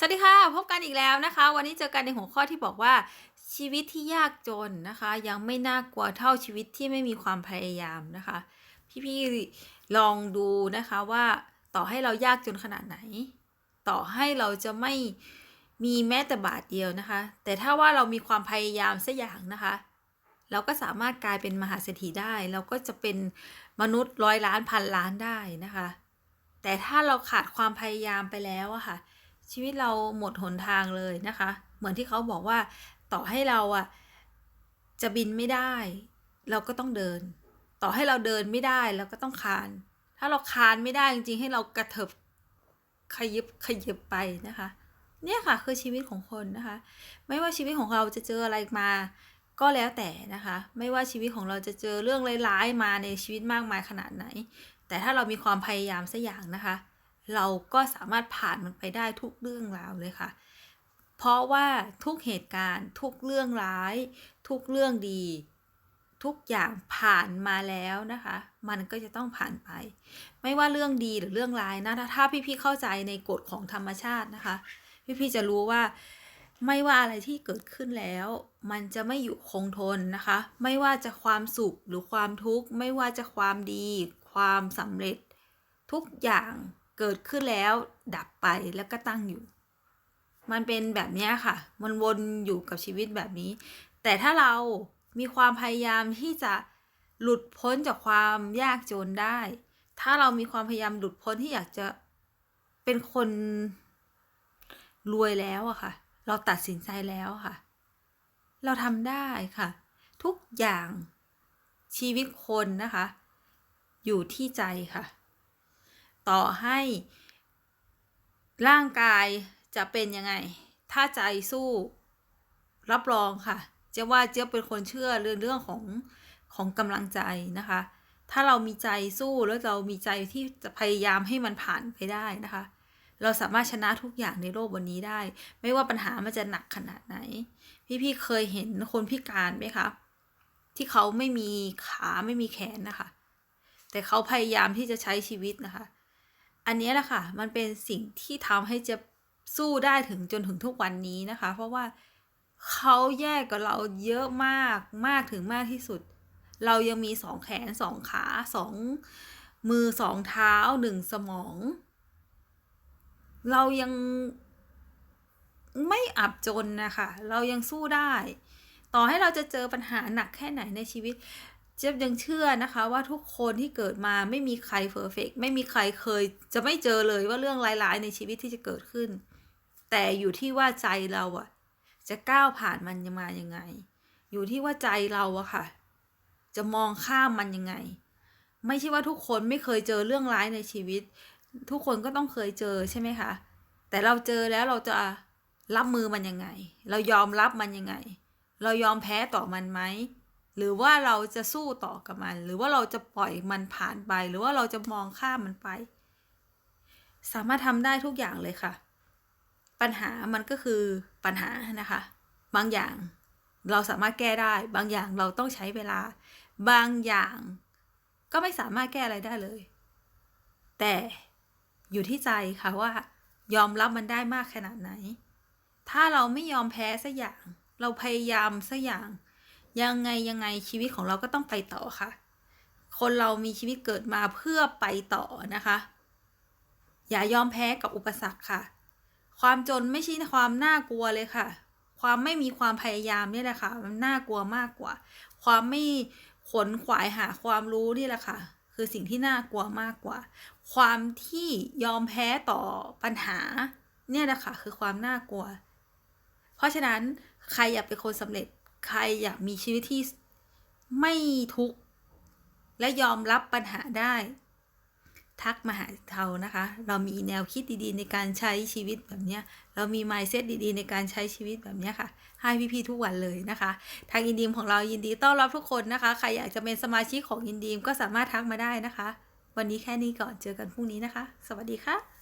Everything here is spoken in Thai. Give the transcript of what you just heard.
สวัสดีค่ะ พบกันอีกแล้วนะคะ วันนี้เจอกันในหัวข้อที่บอกว่า ชีวิตที่ยากจนนะคะ ยังไม่น่ากลัวเท่าชีวิตที่ไม่มีความพยายามนะคะ พี่ๆลองดูนะคะว่าต่อให้เรายากจนขนาดไหน ต่อให้เราจะไม่มีแม้แต่บาทเดียวนะคะ แต่ถ้าว่าเรามีความพยายามสักอย่างนะคะ เราก็สามารถกลายเป็นมหาเศรษฐีได้ เราก็จะเป็นมนุษย์ร้อยล้านพันล้านได้นะคะ แต่ถ้าเราขาดความพยายามไปแล้วอะค่ะ ชีวิตเราหมดหนทางเลยนะคะ เหมือนที่เขาบอกว่าต่อให้เราอะจะบินไม่ได้ เราก็ต้องเดิน ต่อให้เราเดินไม่ได้เราก็ต้องคาน ถ้าเราคานไม่ได้จริงๆ ให้เรากระเถิบขยิบขยิบไปนะคะ เนี่ยค่ะคือชีวิตของคนนะคะ ไม่ว่าชีวิตของเราจะเจออะไรมาก็แล้วแต่นะคะ ไม่ว่าชีวิตของเราจะเจอเรื่องร้ายๆมาในชีวิตมากมายขนาดไหน แต่ถ้าเรามีความพยายามสักอย่างนะคะ เราก็สามารถผ่านมันไปได้ทุกเรื่องราวเลยค่ะ เพราะว่าทุกเหตุการณ์ทุกเรื่องร้าย ทุกเรื่องดี ทุกอย่างผ่านมาแล้วนะคะ มันก็จะต้องผ่านไป ไม่ว่าเรื่องดีหรือเรื่องร้ายนะถ้าพี่ๆเข้าใจในกฎของธรรมชาตินะคะ พี่ๆจะรู้ว่าไม่ว่าอะไรที่เกิดขึ้นแล้ว มันจะไม่อยู่คงทนนะคะ ไม่ว่าจะความสุขหรือความทุกข์ ไม่ว่าจะความดี ความสำเร็จ ทุกอย่าง เกิดขึ้นแล้วดับไปแล้วก็ตั้งอยู่ มันเป็นแบบนี้ค่ะ มันวนอยู่กับชีวิตแบบนี้ แต่ถ้าเรามีความพยายามที่จะหลุดพ้นจากความยากจนได้ ถ้าเรามีความพยายามหลุดพ้นที่อยากจะเป็นคนรวยแล้วอะค่ะ เราตัดสินใจแล้วค่ะ เราทำได้ค่ะ ทุกอย่างชีวิตคนนะคะ อยู่ที่ใจค่ะ ต่อให้ร่างกายจะเป็นยังไง ถ้าใจสู้ รับรองค่ะ เจ๊ว่าเจ๊เป็นคนเชื่อเรื่องเรื่องของของกำลังใจนะคะ ถ้าเรามีใจสู้แล้วเรามีใจที่จะพยายามให้มันผ่านไปได้นะคะ เราสามารถชนะทุกอย่างในโลกวันนี้ได้ ไม่ว่าปัญหามันจะหนักขนาดไหน พี่ๆเคยเห็นคนพิการไหมคะที่เขาไม่มีขาไม่มีแขนนะคะ แต่เขาพยายามที่จะใช้ชีวิตนะคะ อันนี้แหละค่ะ มันเป็นสิ่งที่ทำให้เจะสู้ได้ถึงจนถึงทุกวันนี้นะคะ เพราะว่าเขาแยกกับเราเยอะมากมากถึงมากที่สุด เรายังมีสองแขนสองขาสองมือสองเท้าหนึ่งสมอง เรายังไม่อับจนนะคะ เรายังสู้ได้ ต่อให้เราจะเจอปัญหาหนักแค่ไหนในชีวิต เจี๊ยบยังเชื่อนะคะว่าทุกคนที่เกิดมาไม่มีใครเพอร์เฟกไม่มีใครเคย จะไม่เจอเลยว่าเรื่องร้ายๆในชีวิตที่จะเกิดขึ้น แต่อยู่ที่ว่าใจเราอะจะก้าวผ่านมันมายังไง อยู่ที่ว่าใจเราอะค่ะ จะมองข้ามมันยังไง ไม่ใช่ว่าทุกคนไม่เคยเจอเรื่องร้ายในชีวิต ทุกคนก็ต้องเคยเจอใช่ไหมคะแต่เราเจอแล้วเราจะรับมือมันยังไง เรายอมรับมันยังไง เรายอมแพ้ต่อมันไหม หรือว่าเราจะสู้ต่อกับมัน หรือว่าเราจะปล่อยมันผ่านไป หรือว่าเราจะมองข้ามมันไป สามารถทำได้ทุกอย่างเลยค่ะ ปัญหามันก็คือปัญหานะคะ บางอย่างเราสามารถแก้ได้ บางอย่างเราต้องใช้เวลา บางอย่างก็ไม่สามารถแก้อะไรได้เลย แต่อยู่ที่ใจค่ะว่า ยอมรับมันได้มากขนาดไหน ถ้าเราไม่ยอมแพ้สักอย่าง เราพยายามสักอย่าง ยังไงยังไงชีวิตของเราก็ต้องไปต่อค่ะ คนเรามีชีวิตเกิดมาเพื่อไปต่อนะคะ อย่ายอมแพ้กับอุปสรรคค่ะ ความจนไม่ใช่ความน่ากลัวเลยค่ะ ความไม่มีความพยายามนี่แหละค่ะ มันน่ากลัวมากกว่า ความไม่ขนขวายหาความรู้นี่แหละค่ะ คือสิ่งที่น่ากลัวมากกว่า ความที่ยอมแพ้ต่อปัญหา เนี่ยแหละค่ะ คือความน่ากลัว เพราะฉะนั้นใครอยากเป็นคนสำเร็จ ใครอยากมีชีวิตที่ไม่ทุกข์และยอมรับปัญหาได้ ทักมาหาเรานะคะ เรามีแนวคิดดีๆ ในการใช้ชีวิตแบบนี้เรามี mindset ดีๆ ในการใช้ชีวิตแบบนี้ค่ะ ให้พี่ๆทุกวันเลยนะคะ ทางยินดีมของเรายินดีต้อนรับทุกคนนะคะ ใครอยากจะเป็นสมาชิกของยินดีมก็สามารถทักมาได้นะคะ วันนี้แค่นี้ก่อนเจอกันพรุ่งนี้นะคะ สวัสดีค่ะ